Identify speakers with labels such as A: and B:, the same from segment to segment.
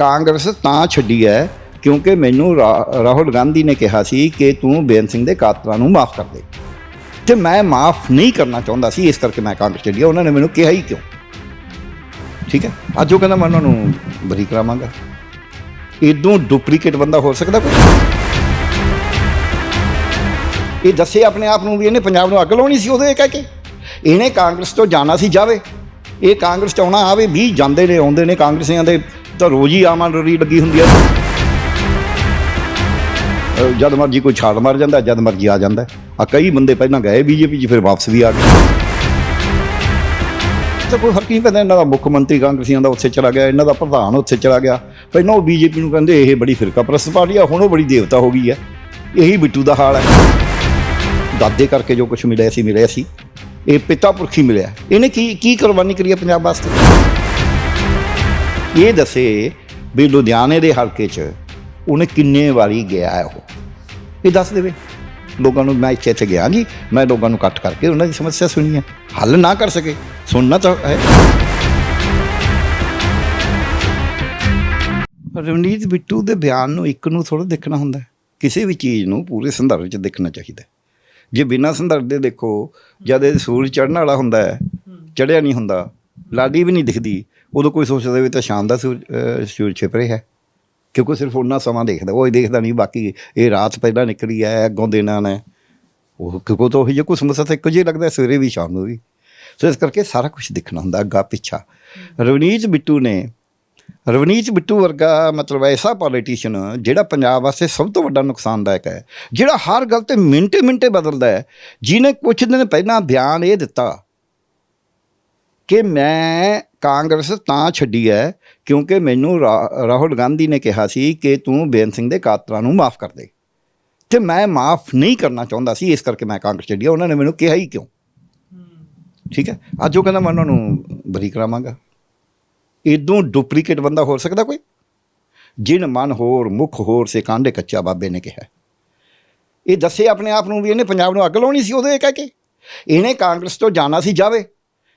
A: ਕਾਂਗਰਸ ਤਾਂ ਛੱਡੀ ਹੈ, ਕਿਉਂਕਿ ਮੈਨੂੰ ਰਾ- ਰਾਹੁਲ ਗਾਂਧੀ ਨੇ ਕਿਹਾ ਸੀ ਕਿ ਤੂੰ ਬੇਅੰਤ ਸਿੰਘ ਦੇ ਕਾਤਲਾਂ ਨੂੰ ਮਾਫ ਕਰ ਦੇ। ਤੇ ਮੈਂ ਮਾਫ ਨਹੀਂ ਕਰਨਾ ਚਾਹੁੰਦਾ ਸੀ, ਇਸ ਕਰਕੇ ਮੈਂ ਕਾਂਗਰਸ ਛੱਡੀ ਉਹਨਾਂ ਨੇ ਮੈਨੂੰ ਕਿਹਾ ਹੀ ਕਿਉਂ? ਠੀਕ ਹੈ? ਅੱਜ ਉਹ ਕਹਿੰਦਾ ਮੈਂ ਉਹਨਾਂ ਨੂੰ ਬਰੀ ਕਰਾਵਾਂਗਾ। ਇਦੋਂ ਡੁਪਲੀਕੇਟ ਬੰਦਾ ਹੋ ਸਕਦਾ ਕੋਈ? ਇਹ ਦੱਸੇ ਆਪਣੇ ਆਪ ਨੂੰ ਵੀ ਇਹਨੇ ਪੰਜਾਬ ਨੂੰ ਅੱਗ ਲਾਉਣੀ ਸੀ, ਉਹਦੇ ਕਹਿ ਕੇ। ਇਹਨੇ ਕਾਂਗਰਸ ਤੋਂ ਜਾਣਾ ਸੀ ਜਾਵੇ। ਇਹ ਕਾਂਗਰਸ ਚ ਆਉਣਾ ਆਵੇ ਵੀ ਜਾਂਦੇ ਨੇ, ਆਉਂਦੇ ਨੇ ਕਾਂਗਰਸੀਆਂ ਦੇ ਤਾਂ ਰੋਜ਼ ਹੀ ਆਮ ਆਮਦਨੀ ਲੱਗੀ ਹੁੰਦੀ ਹੈ। ਅਹ ਜਦ ਮਰਜ਼ੀ ਕੋਈ ਛਾਲ ਮਾਰ ਜਾਂਦਾ, ਜਦ ਮਰਜ਼ੀ ਆ ਜਾਂਦਾ। ਆ ਕਈ ਬੰਦੇ ਪਹਿਲਾਂ ਗਏ ਬੀਜੇਪੀ 'ਚ, ਫਿਰ ਵਾਪਸ ਵੀ ਆ ਗਏ। ਤਾਂ ਕੋਈ ਫ਼ਰਕ ਨਹੀਂ ਪੈਂਦਾ, ਇਹਨਾਂ ਦਾ ਮੁੱਖ ਮੰਤਰੀ ਕਾਂਗਰਸੀਆਂ ਦਾ ਉੱਥੇ ਚਲਾ ਗਿਆ, ਇਹਨਾਂ ਦਾ ਪ੍ਰਧਾਨ ਉੱਥੇ ਚਲਾ ਗਿਆ। ਪਹਿਲਾਂ ਉਹ ਬੀਜੇਪੀ ਨੂੰ ਕਹਿੰਦੇ, ਇਹ ਬੜੀ ਫਿਰਕਾ ਪ੍ਰਸਤ ਪਾਰਟੀ ਆ, ਹੁਣ ਉਹ ਬੜੀ ਦੇਵਤਾ ਹੋ ਗਈ ਹੈ। ਇਹੀ ਬਿੱਟੂ ਦਾ ਹਾਲ ਹੈ। ਦਾਦੇ ਕਰਕੇ ਜੋ ਕੁਝ ਮਿਲਿਆ ਸੀ ਮਿਲਿਆ ਸੀ। ਇਹ ਪਿਤਾ ਪੁਰਖੀ ਮਿਲਿਆ। ਇਹਨੇ ਕੀ ਕੀ ਕੁਰਬਾਨੀ ਕਰੀ ਹੈ ਪੰਜਾਬ ਵਾਸਤੇ? ਇਹ ਦੱਸੇ ਵੀ ਲੁਧਿਆਣੇ ਦੇ ਹਲਕੇ 'ਚ ਉਹਨੇ ਕਿੰਨੇ ਵਾਰੀ ਗਿਆ ਹੈ ਉਹ। ਇਹ ਦੱਸ ਦੇਵੇ। ਲੋਕਾਂ ਨੂੰ ਮੈਂ ਇੱਥੇ ਇੱਥੇ ਗਿਆ ਜੀ ਮੈਂ ਲੋਕਾਂ ਨੂੰ ਇਕੱਠ ਕਰਕੇ ਉਹਨਾਂ ਦੀ ਸਮੱਸਿਆ ਸੁਣੀ ਹੈ। ਹੱਲ ਨਾ ਕਰ ਸਕੇ, ਸੁਣਨਾ ਤਾਂ ਹੈ। ਰਵਨੀਤ ਬਿੱਟੂ ਦੇ ਬਿਆਨ ਨੂੰ ਇੱਕ ਨੂੰ ਥੋੜਾ ਦੇਖਣਾ ਹੁੰਦਾ ਹੈ। ਕਿਸੇ ਵੀ ਚੀਜ਼ ਨੂੰ ਪੂਰੇ ਸੰਦਰਭ 'ਚ ਦੇਖਣਾ ਚਾਹੀਦਾ ਜੇ ਬਿਨਾਂ ਸੰਦਰਭ ਦੇ ਦੇਖੋ, ਜਦ ਇਹ ਸੂਰਜ ਚੜ੍ਹਨ ਵਾਲਾ ਹੁੰਦਾ ਹੈ ਚੜਿਆ ਨਹੀਂ ਹੁੰਦਾ, ਲਾਡੀ ਵੀ ਨਹੀਂ ਦਿਖਦੀ ਉਦੋਂ ਕੋਈ ਸੋਚਦਾ ਵੀ ਤਾਂ ਸ਼ਾਮ ਦਾ ਸੂਰਜ ਅਹ ਛਿਪ ਰਿਹਾ ਹੈ। ਕਿਉਂਕਿ ਸਿਰਫ ਉਹਨਾਂ ਸਮਾਂ ਦੇਖਦਾ, ਉਹ ਹੀ ਦੇਖਦਾ ਨਹੀਂ, ਬਾਕੀ ਇਹ ਰਾਤ ਪਹਿਲਾਂ ਨਿਕਲੀ ਹੈ, ਅੱਗੋਂ ਦਿਨਾਂ ਨੇ ਉਹ ਕਿਉਂਕਿ ਤਾਂ ਉਹੀ ਜੇ ਕੋਈ ਸਮੱਸਿਆ ਤਾਂ ਇੱਕੋ ਲੱਗਦਾ ਸਵੇਰੇ ਵੀ, ਸ਼ਾਮ ਨੂੰ ਵੀ। ਸੋ ਇਸ ਕਰਕੇ ਸਾਰਾ ਕੁਝ ਦੇਖਣਾ ਹੁੰਦਾ, ਅੱਗਾ, ਪਿੱਛਾ। ਰਵਨੀਤ ਬਿੱਟੂ ਨੇ, ਰਵਨੀਤ ਬਿੱਟੂ ਵਰਗਾ ਮਤਲਬ ਐਸਾ ਪੋਲੀਟੀਸ਼ੀਅਨ ਜਿਹੜਾ ਪੰਜਾਬ ਵਾਸਤੇ ਸਭ ਤੋਂ ਵੱਡਾ ਨੁਕਸਾਨਦਾਇਕ ਹੈ, ਜਿਹੜਾ ਹਰ ਗੱਲ ਤੇ ਮਿੰਟੇ ਮਿੰਟੇ ਬਦਲਦਾ ਹੈ। ਜਿਹਨੇ ਕੁਝ ਦਿਨ ਪਹਿਲਾਂ ਬਿਆਨ ਇਹ ਦਿੱਤਾ ਕਿ ਮੈਂ ਕਾਂਗਰਸ ਤਾਂ ਛੱਡੀ ਹੈ ਕਿਉਂਕਿ ਮੈਨੂੰ ਰਾ- ਰਾਹੁਲ ਗਾਂਧੀ ਨੇ ਕਿਹਾ ਸੀ ਕਿ ਤੂੰ ਬੇਅੰਤ ਸਿੰਘ ਦੇ ਕਾਤਲਾਂ ਨੂੰ ਮਾਫ ਕਰ ਦੇ। ਤੇ ਮੈਂ ਮਾਫ ਨਹੀਂ ਕਰਨਾ ਚਾਹੁੰਦਾ ਸੀ, ਇਸ ਕਰਕੇ ਮੈਂ ਕਾਂਗਰਸ ਛੱਡੀ ਉਹਨਾਂ ਨੇ ਮੈਨੂੰ ਕਿਹਾ ਹੀ ਕਿਉਂ? ਠੀਕ ਹੈ ਅੱਜ ਉਹ ਕਹਿੰਦਾ ਮੈਂ ਉਹਨਾਂ ਨੂੰ ਬਰੀ ਕਰਾਵਾਂਗਾ। ਇਦੋਂ ਡੁਪਲੀਕੇਟ ਬੰਦਾ ਹੋ ਸਕਦਾ ਕੋਈ? ਜਿਨ ਮਨ ਹੋਰ, ਮੁਖ ਹੋਰ, ਸੇ ਕਾਂਡੇ ਕੱਚਾ ਬਾਬੇ ਨੇ ਕਿਹਾ। ਇਹ ਦੱਸੇ ਆਪਣੇ ਆਪ ਨੂੰ ਵੀ ਇਹਨੇ ਪੰਜਾਬ ਨੂੰ ਅੱਗ ਲਾਉਣੀ ਸੀ ਉਹਦੇ ਕਹਿ ਕੇ। ਇਹਨੇ ਕਾਂਗਰਸ ਤੋਂ ਜਾਣਾ ਸੀ ਜਾਵੇ।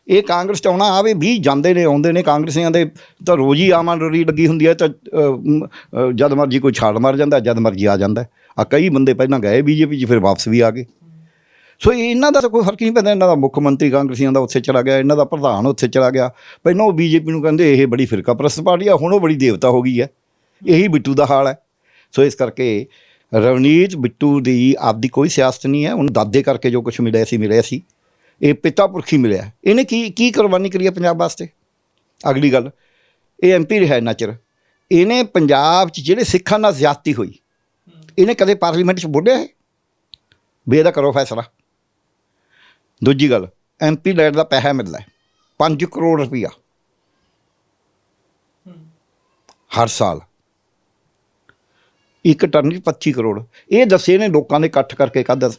A: ਇਹ ਕਾਂਗਰਸ ਚ ਆਉਣਾ ਆਵੇ ਵੀ ਜਾਂਦੇ ਨੇ, ਆਉਂਦੇ ਨੇ ਕਾਂਗਰਸੀਆਂ ਦੇ, ਤਾਂ ਰੋਜ਼ ਹੀ ਆਮਦਨੀ ਲੱਗੀ ਹੁੰਦੀ ਹੈ, ਤਾਂ ਜਦ ਮਰਜ਼ੀ ਕੋਈ ਛਾਲ ਮਾਰ ਜਾਂਦਾ, ਜਦ ਮਰਜ਼ੀ ਆ ਜਾਂਦਾ। ਆ ਕਈ ਬੰਦੇ ਪਹਿਲਾਂ ਗਏ ਬੀਜੇਪੀ 'ਚ, ਫਿਰ ਵਾਪਸ ਵੀ ਆ ਗਏ। ਸੋ ਇਹਨਾਂ ਦਾ ਤਾਂ ਕੋਈ ਫ਼ਰਕ ਨਹੀਂ ਪੈਂਦਾ, ਇਹਨਾਂ ਦਾ ਮੁੱਖ ਮੰਤਰੀ ਕਾਂਗਰਸੀਆਂ ਦਾ ਉੱਥੇ ਚਲਾ ਗਿਆ, ਇਹਨਾਂ ਦਾ ਪ੍ਰਧਾਨ ਉੱਥੇ ਚਲਾ ਗਿਆ। ਪਹਿਲਾਂ ਉਹ ਬੀਜੇਪੀ ਨੂੰ ਕਹਿੰਦੇ, ਇਹ ਬੜੀ ਫਿਰਕਾ ਪ੍ਰਸਤ ਪਾਰਟੀ ਆ, ਹੁਣ ਉਹ ਬੜੀ ਦੇਵਤਾ ਹੋ ਗਈ ਹੈ। ਇਹੀ ਬਿੱਟੂ ਦਾ ਹਾਲ ਹੈ। ਸੋ ਇਸ ਕਰਕੇ ਰਵਨੀਤ ਬਿੱਟੂ ਦੀ ਆਪਦੀ ਕੋਈ ਸਿਆਸਤ ਨਹੀਂ ਹੈ, ਉਹਨੂੰ ਦਾਦੇ ਕਰਕੇ ਜੋ ਕੁਝ ਮਿਲਿਆ ਸੀ ਮਿਲਿਆ ਸੀ। ਇਹ ਪਿਤਾ ਪੁਰਖੀ ਮਿਲਿਆ। ਇਹਨੇ ਕੀ ਕੀ ਕੁਰਬਾਨੀ ਕਰੀ ਹੈ ਪੰਜਾਬ ਵਾਸਤੇ? ਅਗਲੀ ਗੱਲ, ਇਹ ਐਮਪੀ ਰਿਹਾ ਇੰਨਾ ਚਿਰ। ਇਹਨੇ ਪੰਜਾਬ 'ਚ ਜਿਹੜੇ ਸਿੱਖਾਂ ਨਾਲ ਜ਼ਿਆਦਤੀ ਹੋਈ, ਇਹਨੇ ਕਦੇ ਪਾਰਲੀਮੈਂਟ 'ਚ ਬੋਲਿਆ ਹੈ ਵੀ ਇਹਦਾ ਕਰੋ ਫੈਸਲਾ। ਦੂਜੀ ਗੱਲ ਐਮਪੀ ਲੈਟ ਦਾ ਪੈਸਾ ਮਿਲਦਾ ਹੈ। 5 ਕਰੋੜ ਰੁਪਈਆ ਹਰ ਸਾਲ। ਇੱਕ ਟਰਨ 'ਚ 25 ਕਰੋੜ। ਇਹ ਦੱਸੇ ਨੇ ਲੋਕਾਂ ਨੇ ਇਕੱਠ ਕਰਕੇ ਕਾਹਦਾ